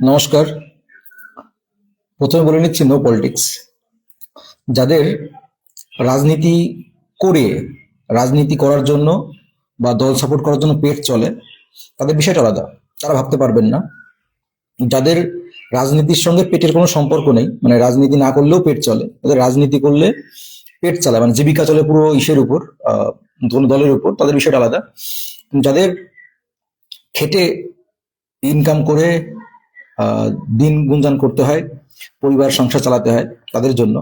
নমস্কার। প্রথমে বলে নিচ্ছি নো পলিটিক্স যাদের রাজনীতি করে রাজনীতি করার জন্য বা দল সাপোর্ট করার জন্য পেট চলে তাদের বিষয়টা আলাদা। তারা ভাবতে পারবেন না। যাদের রাজনীতির সঙ্গে পেটের কোনো সম্পর্ক নেই মানে রাজনীতি না করলেও পেট চলে তাদের রাজনীতি করলে পেট চালায় মানে জীবিকা চলে পুরো ইসের উপর আহ, কোনো দলের উপর তাদের বিষয়টা আলাদা। যাদের খেটে ইনকাম করে দিন গুঞ্জন করতে হয়, পরিবার, সংসার চালাতে হয় তাদের জন্য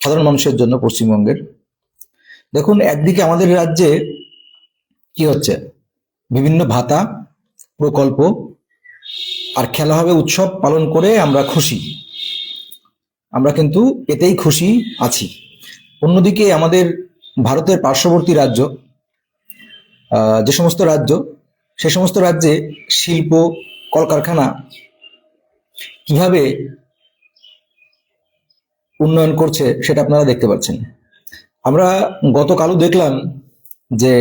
সাধারণ মানুষের জন্য পশ্চিমবঙ্গের। দেখুন, একদিকে আমাদের রাজ্যে কি হচ্ছে? বিভিন্ন ভাতা, প্রকল্প আর খেলা হবে উৎসব পালন করে আমরা খুশি। আমরা কিন্তু এতেই খুশি আছি। অন্যদিকে আমাদের ভারতের পার্শ্ববর্তী রাজ্য যে সমস্ত রাজ্য, সে সমস্ত রাজ্যে শিল্প কলকারখানা। কীভাবে উন্নয়ন করছে সেটা আপনারা দেখতে পাচ্ছেন। আমরা গতকালও দেখলাম যে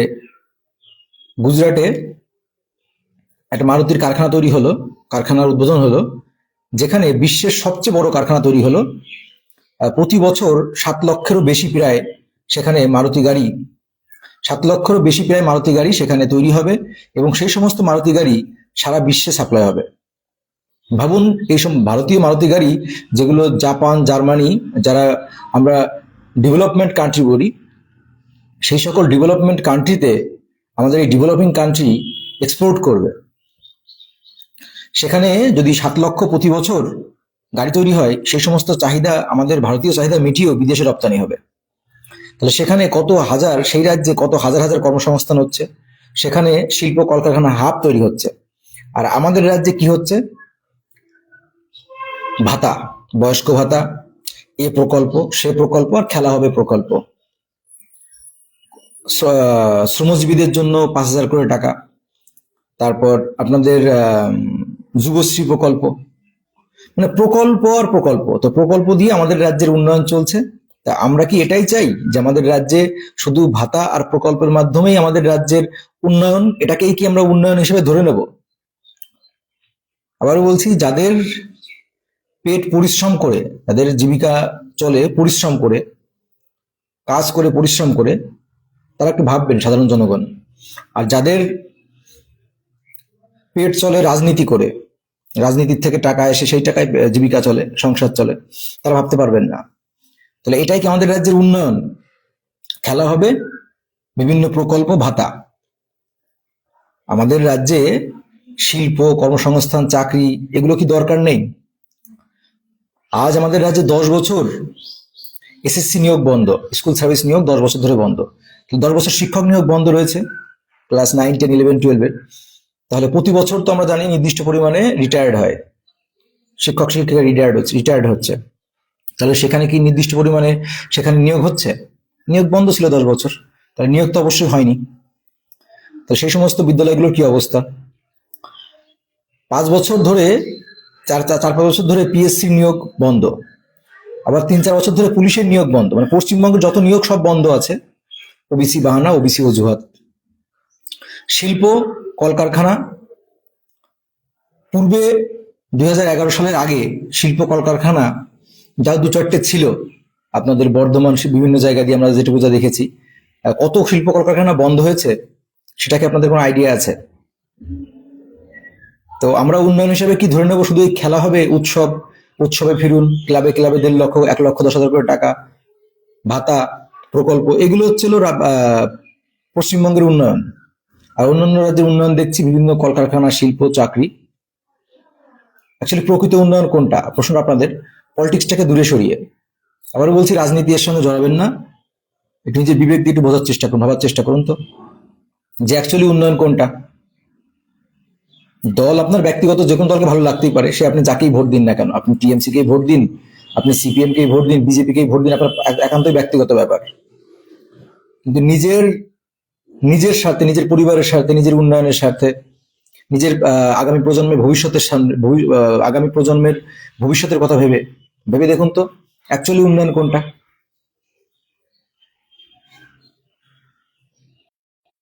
গুজরাটে একটা মারুতির কারখানা তৈরি হলো, কারখানার উদ্বোধন হলো, যেখানে বিশ্বের সবচেয়ে বড় কারখানা তৈরি হলো। প্রতি বছর সাত লক্ষেরও বেশি প্রায় সেখানে মারুতি গাড়ি, সাত লক্ষেরও বেশি প্রায় মারুতি গাড়ি সেখানে তৈরি হবে এবং সেই সমস্ত মারুতি গাড়ি সারা বিশ্বে সাপ্লাই হবে। ভাবুন এইসব ভারতীয় মারুতি গাড়ি, যেগুলো জাপান, জার্মানি, যারা আমরা ডেভেলপমেন্ট কান্ট্রি বলি, সেই সকল ডেভেলপমেন্ট কান্ট্রিতে আমাদের এই ডেভেলপিং কান্ট্রি এক্সপোর্ট করবে। সেখানে যদি সাত লক্ষ প্রতি বছর গাড়ি তৈরি হয়, সেই সমস্ত চাহিদা, আমাদের ভারতীয় চাহিদা মিটিয়েও বিদেশে রপ্তানি হবে। তাহলে সেখানে কত হাজার, সেই রাজ্যে কত হাজার হাজার কর্মসংস্থান হচ্ছে, সেখানে শিল্প কলকারখানা হাব তৈরি হচ্ছে। আর আমাদের রাজ্যে কি হচ্ছে? ভাতা, বয়স্ক ভাতা, এ প্রকল্প, সে প্রকল্প আর খেলা হবে প্রকল্প। শ্রমজীবীদের জন্য পাঁচ হাজার করে টাকা। তারপর আপনাদের যুবশ্রী প্রকল্প। মানে প্রকল্প আর প্রকল্প। তো প্রকল্প দিয়ে আমাদের রাজ্যের উন্নয়ন চলছে। তা আমরা কি এটাই চাই যে আমাদের রাজ্যে শুধু ভাতা আর প্রকল্পের মাধ্যমেই আমাদের রাজ্যের উন্নয়ন, এটাকেই কি আমরা উন্নয়ন হিসেবে ধরে নেব? আবারও বলছি, যাদের পেট পরিশ্রম করে তাদের জীবিকা চলে পরিশ্রম করে, কাজ করে পরিশ্রম করে, তারা একটু ভাববেন, সাধারণ জনগণ। আর যাদের পেট চলে রাজনীতি করে, রাজনীতির থেকে টাকা এসে সেই টাকায় জীবিকা চলে, সংসার চলে, তারা ভাবতে পারবেন না। তাহলে এটাই কি আমাদের রাজ্যের উন্নয়ন? খেলা হবে বিভিন্ন প্রকল্প ভাতা। আমাদের রাজ্যে শিল্প, কর্মসংস্থান, চাকরি, এগুলো কি দরকার নেই? আজ আমাদের রাজ্যে দশ বছর এসএসসি নিয়োগ বন্ধ, স্কুল সার্ভিস নিয়োগ দশ বছর ধরে বন্ধ। দশ বছর শিক্ষক নিয়োগ বন্ধ রয়েছে, ক্লাস নাইন, টেন, ইলেভেন টুয়েলভের তাহলে প্রতি বছর তো আমরা জানি নির্দিষ্ট পরিমাণে রিটায়ার্ড হয়। শিক্ষক, শিক্ষিকা রিটায়ার্ড হচ্ছে রিটায়ার্ড হচ্ছে। তাহলে সেখানে কি নির্দিষ্ট পরিমাণে সেখানে নিয়োগ হচ্ছে? নিয়োগ বন্ধ ছিল দশ বছর, তাহলে নিয়োগ তো অবশ্যই হয়নি। তো সেই সমস্ত বিদ্যালয়গুলোর কি অবস্থা? পাঁচ বছর ধরে, চার চার পাঁচ বছর ধরে পিএসসি নিয়োগ বন্ধ। আবার তিন, চার বছর ধরে পুলিশের নিয়োগ বন্ধ। মানে পশ্চিমবঙ্গের যত নিয়োগ সব বন্ধ আছে। ওবিসি বাহানা ওবিসি অজুহাত। শিল্প, কলকারখানা। পূর্বে দু হাজার এগারো সালের আগে শিল্প কলকারখানা যা দু চারটে ছিল, আপনাদের বর্ধমান বিভিন্ন জায়গা দিয়ে আমরা যেটুকু যা দেখেছি কত শিল্প কলকারখানা বন্ধ হয়েছে সেটা কি আপনাদের কোনো আইডিয়া আছে? তো আমরা উন্নয়ন হিসেবে কি ধরে নেব? শুধু এই খেলা হবে, উৎসব, উৎসবে ফিরুন, ক্লাবে ক্লাবে দেড় লক্ষ, এক লক্ষ, দশ হাজার করে টাকা, ভাতা, প্রকল্প, এগুলো হচ্ছিল পশ্চিমবঙ্গের উন্নয়ন। আর অন্যান্য রাজ্যের উন্নয়ন দেখছি, বিভিন্ন কলকারখানা, শিল্প, চাকরি। অ্যাকচুয়ালি প্রকৃত উন্নয়ন কোনটা? প্রশ্ন আপনাদের। পলিটিক্সটাকে দূরে সরিয়ে। আবার বলছি রাজনীতি এর সঙ্গে জড়াবেন না। একটু নিজের বিবেক দিয়ে একটু বোঝার চেষ্টা করুন, ভাবার চেষ্টা করুন তো। যে অ্যাকচুয়ালি উন্নয়ন কোনটা? দল আপনার ব্যক্তিগত যে কোনো দলকে ভালো লাগতেই পারে। সে আপনি যাকেই ভোট দিন না কেন? আপনি টিএমসি কেই ভোট দিন, আপনি সিপিএম কেই ভোট দিন বিজেপি কেই ভোট দিন, আপনার এক- একান্তই ব্যক্তিগত ব্যাপার। কিন্তু নিজের নিজের সাথে নিজের পরিবারের সাথে নিজের উন্নয়নের সাথে নিজের আগামী প্রজন্মের ভবিষ্যতের আগামী প্রজন্মের ভবিষ্যতের কথা ভেবে ভেবে দেখুন তো অ্যাকচুয়ালি উন্নয়ন কোনটা?